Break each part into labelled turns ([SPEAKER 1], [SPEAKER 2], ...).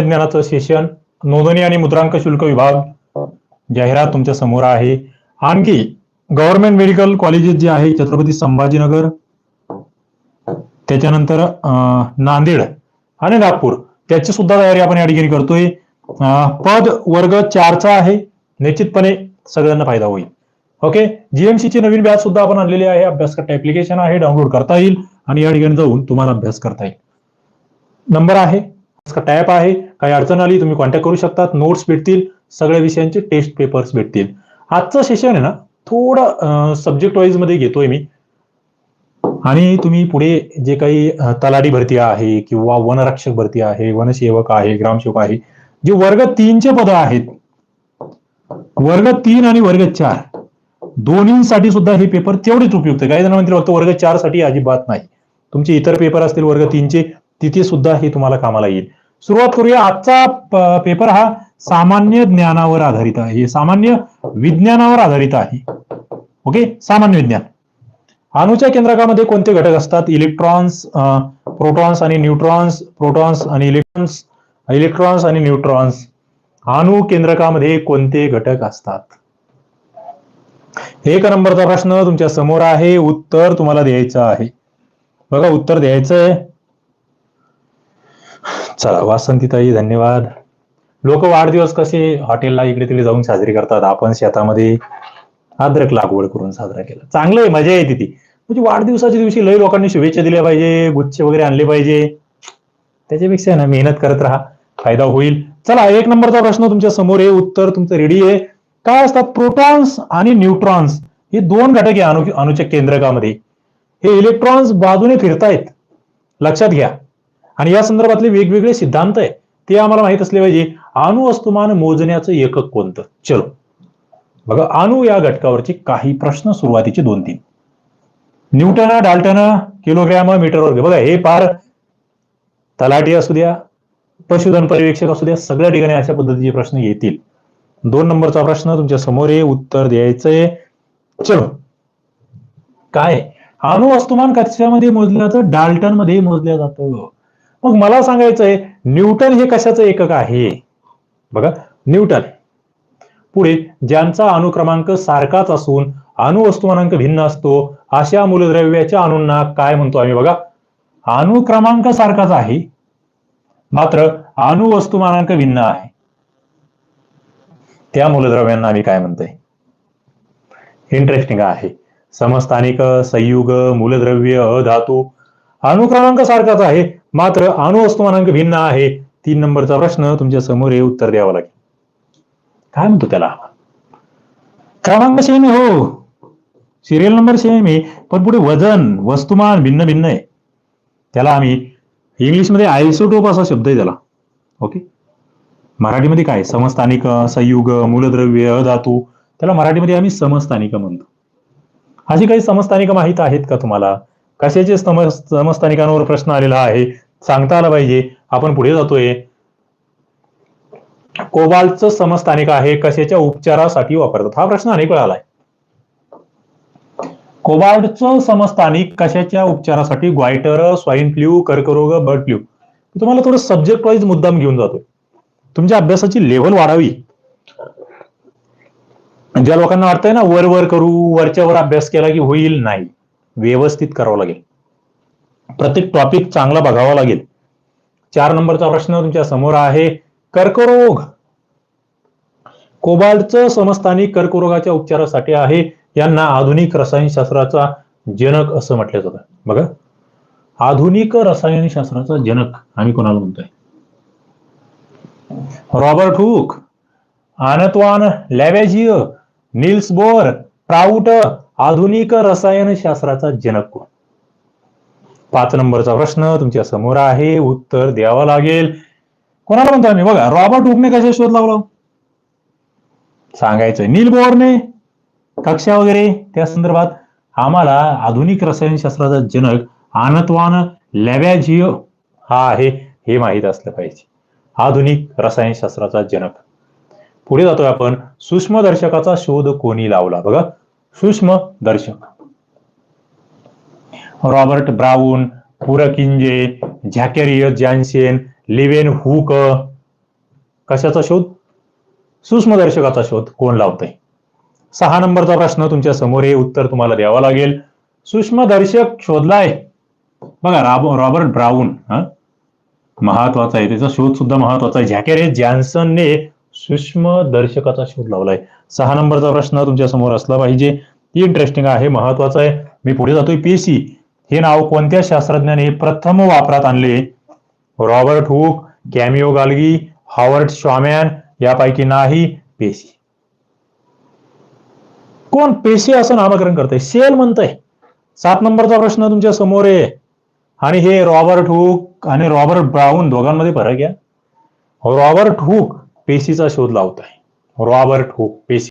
[SPEAKER 1] ज्ञानाचं session नोंदणी आणि मुद्रांक शुल्क विभाग जाहिरात तुमच्यासमोर आहे. आणखी गव्हर्नमेंट मेडिकल कॉलेजेस जे आहे छत्रपती संभाजीनगर त्याच्यानंतर नांदेड आणि नागपूर त्याची सुद्धा तयारी आपण या ठिकाणी करतोय. पद वर्ग चारचा आहे. निश्चितपणे सगळ्यांना फायदा होईल. ओके जीएमसी ची नवीन बॅच सुद्धा आपण आणलेली आहे. अभ्यास करता ऍप्लिकेशन आहे. डाउनलोड करता येईल आणि या ठिकाणी जाऊन तुम्हाला अभ्यास करता येईल. नंबर आहे. टॅप आहे काही अडचण आली तुम्ही कॉन्टॅक्ट करू शकतात नोट्स भेटतील सगळ्या विषयांचे टेस्ट पेपर्स भेटतील. आजचं सेशन आहे ना थोडं सब्जेक्ट वाईजमध्ये घेतोय मी. आणि तुम्ही पुढे जे काही तलाडी तलाठी भरती आहे किंवा वनरक्षक भरती आहे वनसेवक आहे ग्रामसेवक आहे जे वर्ग तीनचे पद आहेत वर्ग तीन आणि वर्ग चार दोन्हीसाठी सुद्धा हे पेपर तेवढेच उपयुक्त आहे काही जण म्हणतील फक्त वर्ग चारसाठी अजिबात नाही. तुमचे इतर पेपर असतील वर्ग तीनचे तिथे सुद्धा हे तुम्हाला कामाला येईल. सुरुवात करूया. आजचा पेपर हा सामान्य ज्ञानावर आधारित आहे. सामान्य विज्ञानावर आधारित आहे. ओके सामान्य विज्ञान. अणुच्या केंद्रकामध्ये कोणते घटक असतात? इलेक्ट्रॉन्स प्रोटॉन्स आणि न्यूट्रॉन्स प्रोटॉन्स आणि इलेक्ट्रॉन्स इलेक्ट्रॉन्स आणि न्यूट्रॉन्स अणु केंद्रकामध्ये कोणते घटक असतात? एक नंबरचा प्रश्न तुमच्यासमोर आहे. उत्तर तुम्हाला द्यायचं आहे. बघा उत्तर द्यायचं आहे चला वासंतीताई धन्यवाद. लोक वाढदिवस कसे हॉटेलला इकडे तिकडे जाऊन साजरी करतात? आपण शेतामध्ये अद्रक लागवड करून साजरा केला. चांगलं आहे मजा येते ती. म्हणजे वाढदिवसाच्या दिवशी लय लोकांनी शुभेच्छा दिल्या पाहिजे गुच्छ वगैरे आणले पाहिजे. त्याच्यापेक्षा ना मेहनत करत राहा फायदा होईल. चला एक नंबरचा प्रश्न तुमच्यासमोर आहे उत्तर तुमचं रेडी आहे. काय असतात प्रोटॉन्स आणि न्यूट्रॉन्स हे दोन घटक आहे अणु अणुच्या केंद्रकामध्ये. हे इलेक्ट्रॉन्स बाजूने फिरतायत. लक्षात घ्या. आणि या संदर्भातले वेगवेगळे सिद्धांत आहे ते आम्हाला माहीत असले पाहिजे. अणु वस्तुमान मोजण्याचं एकक कोणतं? चलो. बघा अणु या घटकावरचे काही प्रश्न सुरुवातीचे दोन तीन. न्यूटन डाल्टन किलोग्रॅम मीटर वर्ग. बघा हे फार तलाठी असू द्या पशुधन पर्यवेक्षक असू द्या सगळ्या ठिकाणी अशा पद्धतीचे प्रश्न येतील. दोन नंबरचा प्रश्न तुमच्यासमोर आहे उत्तर द्यायचंय चलो. काय? अणु वस्तुमान कशामध्ये मोजलं जातं? डाल्टनमध्ये मोजल्या जातं. मग मला सांगायचंय न्यूटन हे कशाचं एकक आहे? बघा न्यूटन. पुढे ज्यांचा अणुक्रमांक सारखाच असून अणुवस्तुमानांक भिन्न असतो अशा मूलद्रव्याच्या अणूंना काय म्हणतो आम्ही बघा? अणुक्रमांक सारखाच आहे. मात्र अणुवस्तुमानांक भिन्न आहे. त्या मूलद्रव्यांना आम्ही काय म्हणतोय? इंटरेस्टिंग आहे. समस्थानिक संयुग मूलद्रव्य अधातू अणुक्रमांक सारखाच आहे. मात्र अणुवस्तुमानांक भिन्न आहे. तीन नंबरचा प्रश्न तुमच्यासमोर हे उत्तर द्यावं लागेल. काय म्हणतो त्याला? क्रमांक सेम हो. Serial number same. आहे पण पुढे वजन वस्तुमान भिन्न भिन्न आहे. त्याला आम्ही इंग्लिशमध्ये आयसोटोप असा शब्द आहे त्याला. ओके? मराठीमध्ये काय? समस्थानिक संयुग मूलद्रव्य अधातू त्याला मराठीमध्ये आम्ही समस्थानिक म्हणतो. अशी काही समस्थानिक माहीत आहेत का तुम्हाला? कशाचे समस्थानिकांवर प्रश्न आलेला आहे सांगता आला पाहिजे. आपण पुढे जातोय. कोबाल्टचं समस्थानिक आहे कशाच्या उपचारासाठी वापरतात? हा प्रश्न अनेक वेळा आलाय. कोबाल्टचं समस्थानिक कशाच्या उपचारासाठी? ग्वायटर स्वाईन फ्ल्यू कर्करोग बर्ड फ्ल्यू तुम्हाला थोडं सब्जेक्ट वाईज मुद्दाम घेऊन जातोय. तुमच्या अभ्यासाची लेवल वाढावी. ज्या लोकांना वाटतंय ना वर वर करू वरच्या वर अभ्यास केला की होईल नाही. व्यवस्थित करावं लागेल. प्रत्येक टॉपिक चांगला बघावा लागेल. चार नंबरचा प्रश्न तुमच्यासमोर आहे कर्करोग. कोबाल्टचं समस्थानी कर्करोगाच्या उपचारासाठी आहे यांना आधुनिक रसायनशास्त्राचा जनक असं म्हटलं जातं. बघा. आधुनिक रसायनशास्त्राचा जनक आम्ही कोणाला म्हणतोय? Robert Hooke Anton van Lavoisier Niels Bohr trout आधुनिक रसायनशास्त्राचा जनक कोण? पाच नंबरचा प्रश्न तुमच्यासमोर आहे. उत्तर द्यावं लागेल. कोणाला म्हणतो आम्ही? बघा रॉबर्ट हुकने कशा शोध लावला? सांगायचंय. नील बोरने कक्षा वगैरे? त्या संदर्भात आम्हाला आधुनिक रसायनशास्त्राचा जनक आनतवान लॅव्याजिओ हा आहे हे माहीत असलं पाहिजे. आधुनिक रसायनशास्त्राचा जनक. पुढे जातोय आपण. सूक्ष्मदर्शकाचा शोध कोणी लावला? बघा सूक्ष्मदर्शक Robert Brown Purkinje Zacharias Janssen Leeuwen Hooke. कशाचा शोध? सूक्ष्मदर्शकाचा शोध. कोण लावतंय? सहा नंबरचा प्रश्न तुमच्यासमोर हे उत्तर तुम्हाला द्यावं लागेल. सूक्ष्मदर्शक शोधलाय. बघा रॉबर्ट ब्राऊन हा? महत्त्वाचा आहे. त्याचा शोध सुद्धा महत्त्वाचा आहे. झॅकेरे जॅन्सनने सूक्ष्मदर्शकाचा शोध लावलाय. सहा नंबरचा प्रश्न तुमच्यासमोर असला पाहिजे. इंटरेस्टिंग आहे महत्त्वाचा आहे. मी पुढे जातोय. पीसी हे नाव कोणत्या शास्त्रज्ञाने प्रथम वापरात आणले? Robert Hooke Camillo Golgi Howard शॉमॅन यापैकी नाही पेशी कोण पेशी असं नामकरण करतंय? सेल म्हणतंय. सात नंबरचा प्रश्न तुमच्यासमोर आहे. आणि हे रॉबर्ट हुक आणि रॉबर्ट ब्राऊन दोघांमध्ये फरक आहे रॉबर्ट हुक पेशीचा शोध लावत आहे रॉबर्ट हुक पेशी.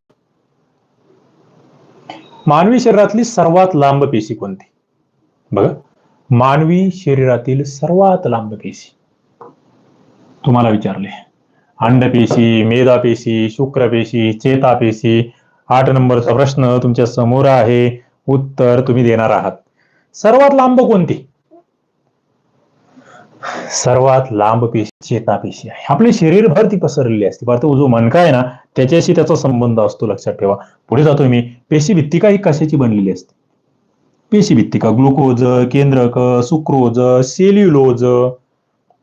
[SPEAKER 1] मानवी शरीरातली सर्वात लांब पेशी कोणती? बघा मानवी शरीरातील सर्वात लांब पेशी. तुम्हाला विचारले. अंडपेशी मेधापेशी शुक्रपेशी चेतापेशी आठ नंबरचा प्रश्न तुमच्यासमोर आहे. उत्तर तुम्ही देणार आहात. सर्वात लांब कोणती? सर्वात लांब पेशी चेतापेशी आहे. आपले शरीरभर ती पसरलेली असते. बरं जो मनका आहे ना त्याच्याशी त्याचा संबंध असतो लक्षात ठेवा. पुढे जातोय मी. पेशी भित्तिका ही कशाची बनलेली असते? पेशी भित्तिका ग्लुकोज केंद्रक सुक्रोज सेल्युलोज.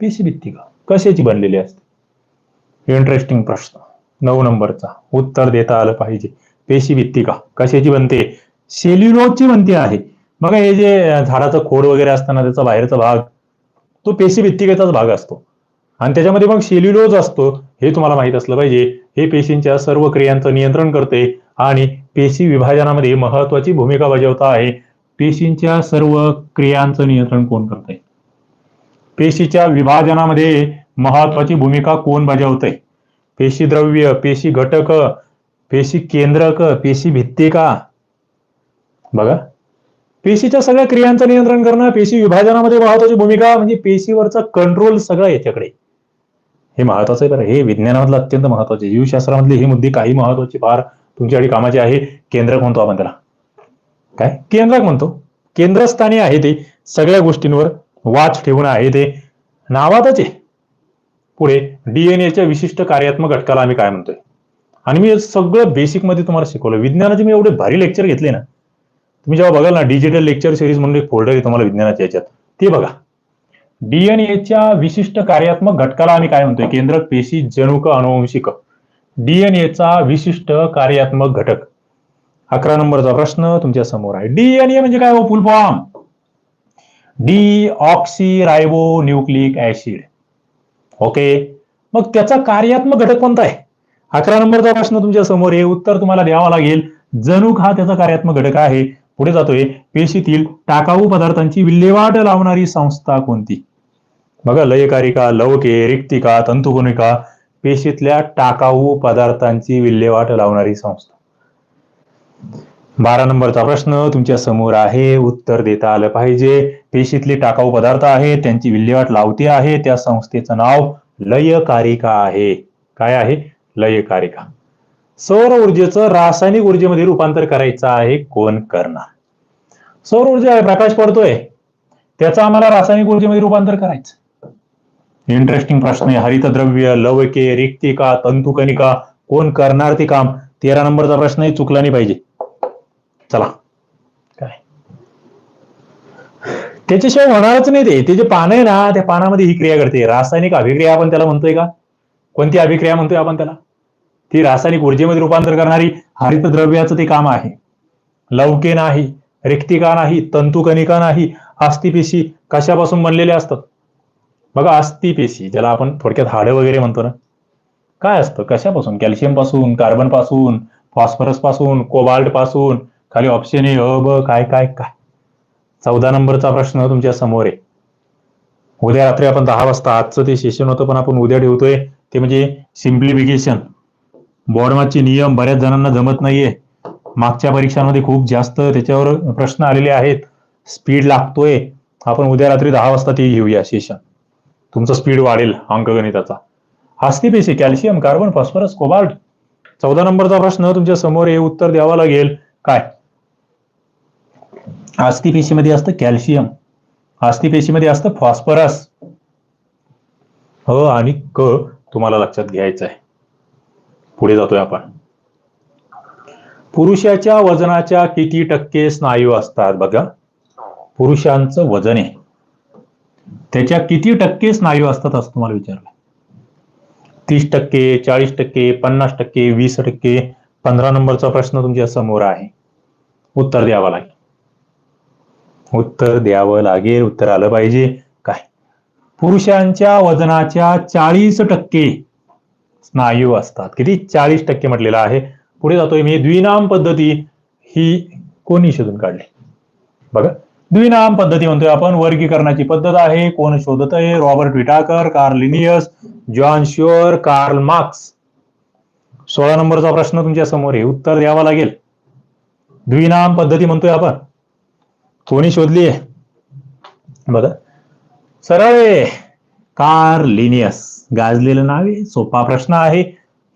[SPEAKER 1] पेशी भित्तिका कशाची बनलेली असते? इंटरेस्टिंग प्रश्न. नऊ नंबरचा. उत्तर देता आलं पाहिजे. पेशी भित्तिका कशाची बनते? सेल्युलोजची बनते आहे. बघा हे जे झाडाचं खोड वगैरे असताना त्याचा बाहेरचा भाग तो पेशी भित्तिकेचाच भाग असतो. आणि त्याच्यामध्ये मग सेल्युलोज असतो हे तुम्हाला माहीत असलं पाहिजे. हे पेशींच्या सर्व क्रियांचं नियंत्रण करते आणि पेशी विभाजनामध्ये महत्वाची भूमिका बजावता आहे. पेशींच्या सर्व क्रियांचं नियंत्रण कोण करते पेशीच्या विभाजनामध्ये महत्वाची भूमिका कोण बजावते पेशी द्रव्य पेशी घटक पेशी केंद्रक पेशी भित्तिका. बघा. पेशीच्या सगळ्या क्रियांचं नियंत्रण करणं पेशी विभाजनामध्ये महत्वाची भूमिका म्हणजे पेशीवरचा कंट्रोल सगळं याच्याकडे. हे महत्वाचं आहे बरं. हे विज्ञानामधलं अत्यंत महत्त्वाचे जीवशास्त्रामधले हे मुद्दे काही महत्त्वाचे फार तुमच्याकडे कामाचे आहे. केंद्रक म्हणतो आपण त्याला. काय? केंद्रक म्हणतो. केंद्रस्थानी आहे ते. सगळ्या गोष्टींवर वाच ठेवून आहे ते. नावातच आहे. पुढे डीएनएच्या विशिष्ट कार्यात्मक घटकाला आम्ही काय म्हणतोय? आणि मी सगळं बेसिकमध्ये तुम्हाला शिकवलं. विज्ञानाचे मी एवढे भारी लेक्चर घेतले ना. तुम्ही जेव्हा बघाल ना डिजिटल लेक्चर सिरीज म्हणून एक फोल्डर आहे तुम्हाला विज्ञानाच्या याच्यात. ते बघा. डीएनएच्या विशिष्ट कार्यात्मक घटकाला आम्ही काय म्हणतोय? केंद्र पेशी जनुक अनुवंशिक डीएनएचा विशिष्ट कार्यात्मक घटक. अकरा नंबरचा प्रश्न तुमच्यासमोर आहे. डीएनए म्हणजे काय हो full form? Deoxyribonucleic acid. Okay? मग त्याचा कार्यात्मक घटक कोणता आहे? अकरा नंबरचा प्रश्न तुमच्यासमोर आहे. उत्तर तुम्हाला द्यावा लागेल. जनुक हा त्याचा कार्यात्मक घटक आहे. पुढे जातोय. पेशीतील टाकाऊ पदार्थांची विल्हेवाट लावणारी संस्था कोणती? बघा लयकारिका लवके रिक्तिका तंतुगुणिका पेशीतल्या टाकाऊ पदार्थांची विल्हेवाट लावणारी संस्था. बारा नंबरचा प्रश्न तुमच्यासमोर आहे उत्तर देता आलं पाहिजे. पेशीतले टाकाऊ पदार्थ आहे त्यांची विल्हेवाट लावते आहे त्या संस्थेचं नाव लयकारिका आहे. काय आहे? लयकारिका. सौर ऊर्जेचं रासायनिक ऊर्जेमध्ये रूपांतर करायचं आहे कोण करणार? सौर ऊर्जा आहे प्रकाश पडतोय. त्याचं आम्हाला रासायनिक ऊर्जेमध्ये रूपांतर करायचं. इंटरेस्टिंग प्रश्न आहे. हरितद्रव्य लवके रिक्तिका तंतुकनिका कोण करणार ते काम? तेरा नंबरचा प्रश्न आहे चुकला नाही पाहिजे. चला. काय? त्याच्याशिवाय होणारच नाही ते. ते जे पानं आहे ना त्या पानामध्ये ही क्रिया घडते. रासायनिक अभिक्रिया आपण त्याला म्हणतोय का? कोणती अभिक्रिया म्हणतोय आपण त्याला? ती रासायनिक ऊर्जेमध्ये रूपांतर करणारी हरितद्रव्याचं ते काम आहे. लवके नाही रिक्तिका नाही तंतुकणिका नाही अस्थिपेशी कशापासून बनलेल्या असतात? बघा अस्थिपेशी ज्याला आपण थोडक्यात हाडं वगैरे म्हणतो ना काय असतं? कशापासून? कॅल्शियमपासून कार्बनपासून फॉस्फरसपासून कोबाल्टपासून खाली ऑप्शन आहे अ ब काय काय काय? चौदा नंबरचा प्रश्न तुमच्यासमोर आहे. उद्या रात्री आपण दहा वाजता आजचं ते सेशन होतं पण आपण उद्या ठेवतोय ते म्हणजे सिम्प्लिफिकेशन बोर्डमाचे नियम बऱ्याच जणांना जमत नाहीये. मागच्या परीक्षांमध्ये खूप जास्त त्याच्यावर प्रश्न आलेले आहेत. स्पीड लागतोय. आपण उद्या रात्री दहा वाजता ते घेऊया सेशन तुमचं स्पीड वाढेल अंकगणिताचा अस्थिपेशी कॅल्शियम कार्बन फॉस्फरस कोबाल्ट. चौदा नंबरचा प्रश्न तुमच्यासमोर हे उत्तर द्यावा लागेल. काय? अस्थिपेशीमध्ये असतं कॅल्शियम. अस्थिपेशीमध्ये असतं फॉस्फरस. ह आणि क तुम्हाला लक्षात घ्यायचं आहे पुढे जातोय आपण. पुरुषाच्या वजनाच्या किती टक्के स्नायू असतात बघा. पुरुषांचं वजन आहे. त्याच्या किती टक्के स्नायू असतात असं तुम्हाला विचारलं. तीस टक्के चाळीस टक्के पन्नास टक्के वीस टक्के पंधरा नंबरचा प्रश्न तुमच्यासमोर आहे. उत्तर द्यावं लागेल. उत्तर द्यावं लागेल. उत्तर आलं पाहिजे. काय? पुरुषांच्या वजनाच्या चाळीस टक्के स्नायू असतात. किती? चाळीस टक्के म्हटलेलं आहे. पुढे जातोय मी. द्विनाम पद्धती ही कोणी शोधून काढली? बघा. द्विनाम पद्धती म्हणतोय आपण. वर्गीकरणाची पद्धत आहे. कोण शोधत आहे? Robert Whittaker Carl Linnaeus John sure Karl Marx. सोळा नंबरचा प्रश्न तुमच्यासमोर आहे. उत्तर द्यावा लागेल. द्विनाम पद्धती म्हणतोय आपण. कोणी शोधली आहे? बघा. सरळ आहे. Carl Linnaeus. गाजलेलं नाव आहे सोपा प्रश्न आहे.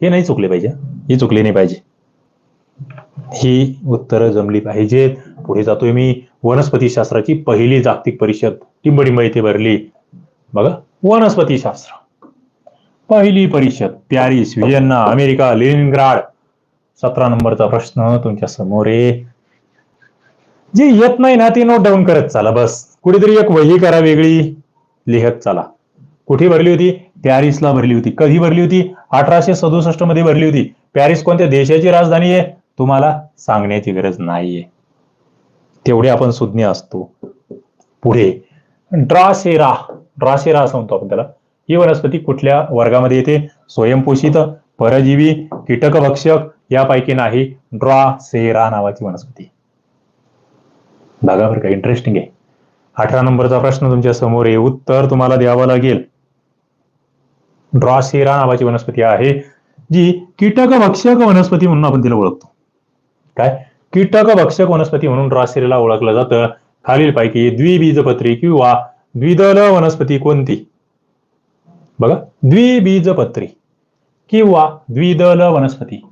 [SPEAKER 1] हे नाही चुकले पाहिजे. हे चुकले नाही पाहिजे. ही उत्तरं जमली पाहिजेत. पुढे जातोय मी. वनस्पती शास्त्राची पहिली जागतिक परिषद. टिंबडिंब इथे भरली. बघा वनस्पती शास्त्र पहिली परिषद. Paris Vienna America Leningrad. सतरा नंबरचा प्रश्न तुमच्यासमोर आहे. जे येत नाही ना ते नोट डाऊन करत चाला बस. कुठेतरी एक वही करा वेगळी. लिहत चाला. कुठे भरली होती? पॅरिसला भरली होती. कधी भरली होती? अठराशे सदुसष्टमध्ये भरली होती. पॅरिस कोणत्या देशाची राजधानी आहे? तुम्हाला सांगण्याची गरज नाहीये. तेवढे आपण सुज्ञ असतो. पुढे. ड्रासेरा. ड्रासेरा असं म्हणतो आपण त्याला. ही वनस्पती कुठल्या वर्गामध्ये येते? स्वयंपोषित परजीवी कीटकभक्षक यापैकी नाही. ड्रासेरा नावाची वनस्पती. बघा बरं का इंटरेस्टिंग आहे. अठरा नंबरचा प्रश्न तुमच्यासमोर आहे. उत्तर तुम्हाला द्यावं लागेल. ड्रॉसेरा नावाची वनस्पती आहे जी कीटकभक्षक वनस्पती म्हणून आपण तिला ओळखतो. काय? कीटकभक्षक वनस्पती म्हणून ड्रॉसेरेला ओळखलं जातं. खालीलपैकी द्विबीजपत्री किंवा द्विदल वनस्पती कोणती? बघा द्विबीजपत्री किंवा द्विदल वनस्पती.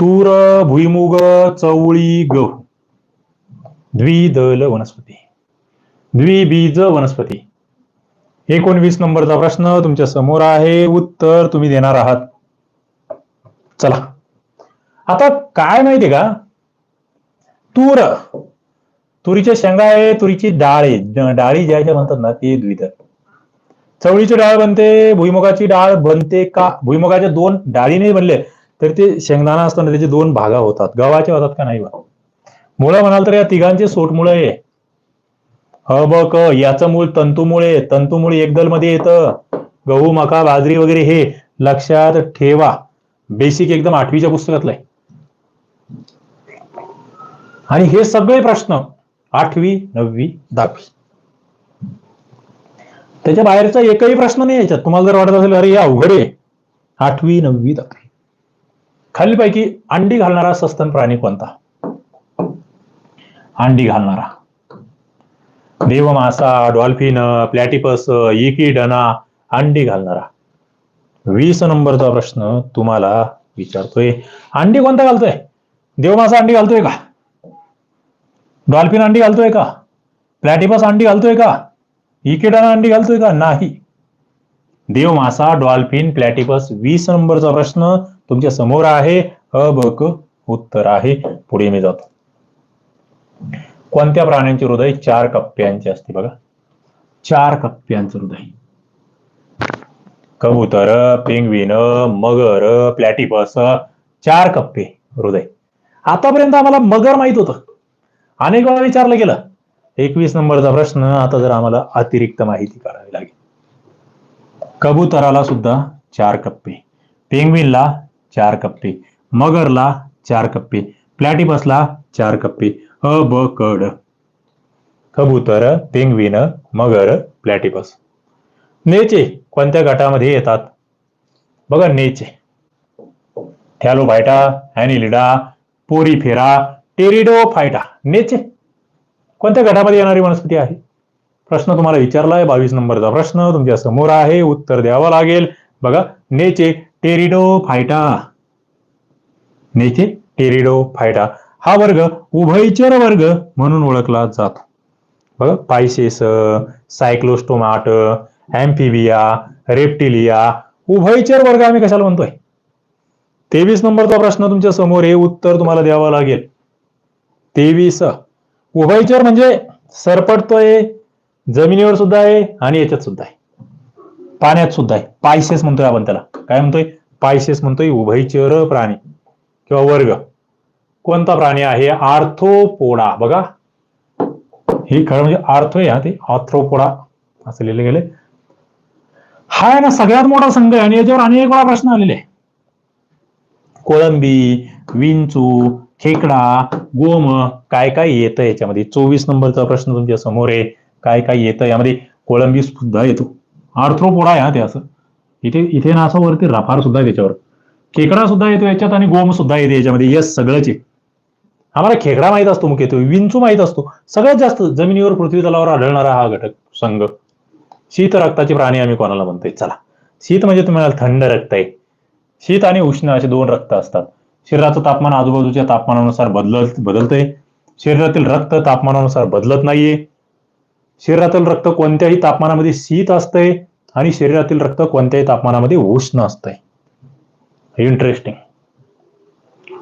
[SPEAKER 1] तूर भुईमुग चवळी गहू. द्विदल वनस्पती. द्विबीज वनस्पती. एकोणवीस नंबरचा प्रश्न तुमच्यासमोर आहे. उत्तर तुम्ही देणार आहात. चला. आता काय माहितीये का? तूर. तुरीच्या शेंगा आहे तुरीची डाळ आहे डाळी ज्याच्या म्हणतात ना ते द्वितर चवळीची डाळ बनते भुईमुगाची डाळ बनते का? भुईमुगाच्या दोन डाळी नाही बनले तर ते शेंगदाणा असताना त्याचे दोन भागा होतात. गव्हाचे होतात का नाही बा? मुळं म्हणाल तर या तिघांचे सोटमुळे आहे. ह ब क याचं मूळ तंतुमुळे तंतुमुळे एकदलमध्ये येतं. गहू मका बाजरी वगैरे हे लक्षात ठेवा. बेसिक एकदम आठवीच्या पुस्तकातलं आहे. आणि हे सगळे प्रश्न आठवी नववी दहावी. त्याच्या बाहेरचा एकही प्रश्न नाही याच्यात. तुम्हाला जर वाटत असेल अरे या अवघड आहे. आठवी नववी दहावी. खालीपैकी अंडी घालणारा सस्तन प्राणी कोणता? अंडी घालणारा. देवमासा डॉल्फिन प्लॅटिपस इकिडना अंडी घालणारा. वीस नंबरचा प्रश्न तुम्हाला विचारतोय. अंडी कोणता घालतोय? देवमासा अंडी घालतोय का? डॉल्फिन अंडी घालतोय का? प्लॅटिपस अंडी घालतोय का? इकिडाना अंडी घालतोय का? नाही. देवमासा डॉल्फिन प्लॅटिपस वीस नंबरचा प्रश्न तुमच्यासमोर आहे. अ ब क उत्तर आहे. पुढे मी जातो. कोणत्या प्राण्यांचे हृदय चार कप्प्यांचे असते बघा? चार कप्प्यांचं हृदय. कबूतर पेंगविन मगर प्लॅटिपस चार कप्पे हृदय. आतापर्यंत आम्हाला मगर माहीत होतं. अनेक वेळा विचारलं गेलं. एकवीस नंबरचा प्रश्न आता जर आम्हाला अतिरिक्त माहिती काढावी लागेल. कबुतराला सुद्धा चार कप्पे पेंगविनला चार कप्पे मगरला चार कप्पे प्लॅटिपसला चार कप्पे अ ब क कबूतर पेंगविन मगर प्लॅटिपस नेचे कोणत्या गटामध्ये येतात बघा नेचे थॅलोफायटा हॅनिलिडा पोरीफेरा टेरिडोफायटा नेचे कोणत्या गटामध्ये येणारी वनस्पती आहे प्रश्न तुम्हाला विचारलाय बावीस नंबरचा प्रश्न तुमच्यासमोर आहे उत्तर द्यावं लागेल बघा नेचे टेरिडो फायटा नेचे टेरिडो फायटा हा वर्ग उभयचर वर्ग म्हणून ओळखला जातो. बघा पायसेस सायक्लोस्टोमाट अँफिबिया रेप्टिलिया उभयचर वर्ग आम्ही कशाला म्हणतोय? तेवीस नंबरचा प्रश्न तुमच्यासमोर हे उत्तर तुम्हाला द्यावं लागेल. तेवीस. उभयचर म्हणजे सरपटतोय जमिनीवर सुद्धा आहे आणि याच्यात सुद्धा आहे. पाण्यात सुद्धा आहे. पायसेस म्हणतोय आपण त्याला. काय म्हणतोय? पायसेस म्हणतोय उभयचर प्राणी किंवा वर्ग. कोणता प्राणी आहे? आर्थोपोडा. बघा. हे खरं म्हणजे आर्थो आहे हा ते आर्थ्रोपोडा असं लिहिलं गेले हा आहे ना सगळ्यात मोठा संघ आहे आणि याच्यावर अनेक वेळा प्रश्न आलेले कोळंबी विंचू खेकडा गोम काय काय येतं याच्यामध्ये? चोवीस नंबरचा प्रश्न तुमच्यासमोर आहे. काय काय येतं यामध्ये? कोळंबी सुद्धा येतो. आर्थ्रोपोडा आहे हा ते असं. इथे इथे ना असं वरती रफार सुद्धा आहे त्याच्यावर. खेकडा सुद्धा येतो याच्यात आणि गोम सुद्धा येते याच्यामध्ये. यस सगळंच आहे. आम्हाला खेकडा माहीत असतो मुख्यत्वे विंचू माहीत असतो. सगळ्यात जास्त जमिनीवर पृथ्वी तलावर आढळणारा हा घटक संघ. शीत रक्ताचे प्राणी आम्ही कोणाला म्हणतोय? चला. शीत म्हणजे तुम्हाला थंड रक्त आहे. शीत आणि उष्ण असे दोन रक्त असतात. शरीराचं तापमान आजूबाजूच्या तापमानानुसार बदलत बदलतंय. शरीरातील रक्त तापमानानुसार बदलत नाहीये. शरीरातील रक्त कोणत्याही तापमानामध्ये शीत असतंय आणि शरीरातील रक्त कोणत्याही तापमानामध्ये उष्ण असतंय. इंटरेस्टिंग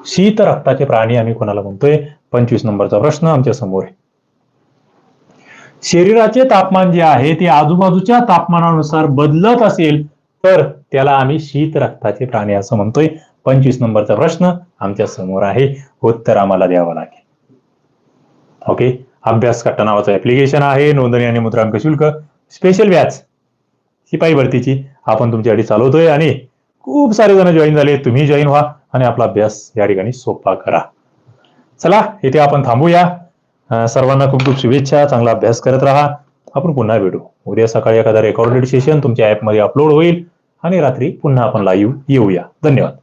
[SPEAKER 1] शीत रक्ताचे प्राणी आम्ही कोणाला म्हणतोय? पंचवीस नंबरचा प्रश्न आमच्यासमोर आहे. शरीराचे तापमान जे आहे ते आजूबाजूच्या तापमानानुसार बदलत असेल तर त्याला आम्ही शीत रक्ताचे प्राणी असं म्हणतोय. पंचवीस नंबरचा प्रश्न आमच्यासमोर आहे. उत्तर आम्हाला द्यावं लागेल. ओके अभ्यास कट्टा नावाचं ऍप्लिकेशन आहे. नोंदणी आणि मुद्रांक शुल्क. स्पेशल व्याज शिपाई भरतीची. आपण तुमच्यासाठी चालवतोय आणि खूप सारे जण जॉईन झाले. तुम्ही जॉईन व्हा. आणि आपला अभ्यास या ठिकाणी सोपा करा. चला इथे आपण थांबूया. सर्वांना खूप खूप शुभेच्छा. चांगला अभ्यास करत राहा. आपण पुन्हा भेटू. उद्या सकाळी एखादा रेकॉर्डेड सेशन तुमच्या ऍपमध्ये अपलोड होईल आणि रात्री पुन्हा आपण लाईव्ह येऊया. धन्यवाद.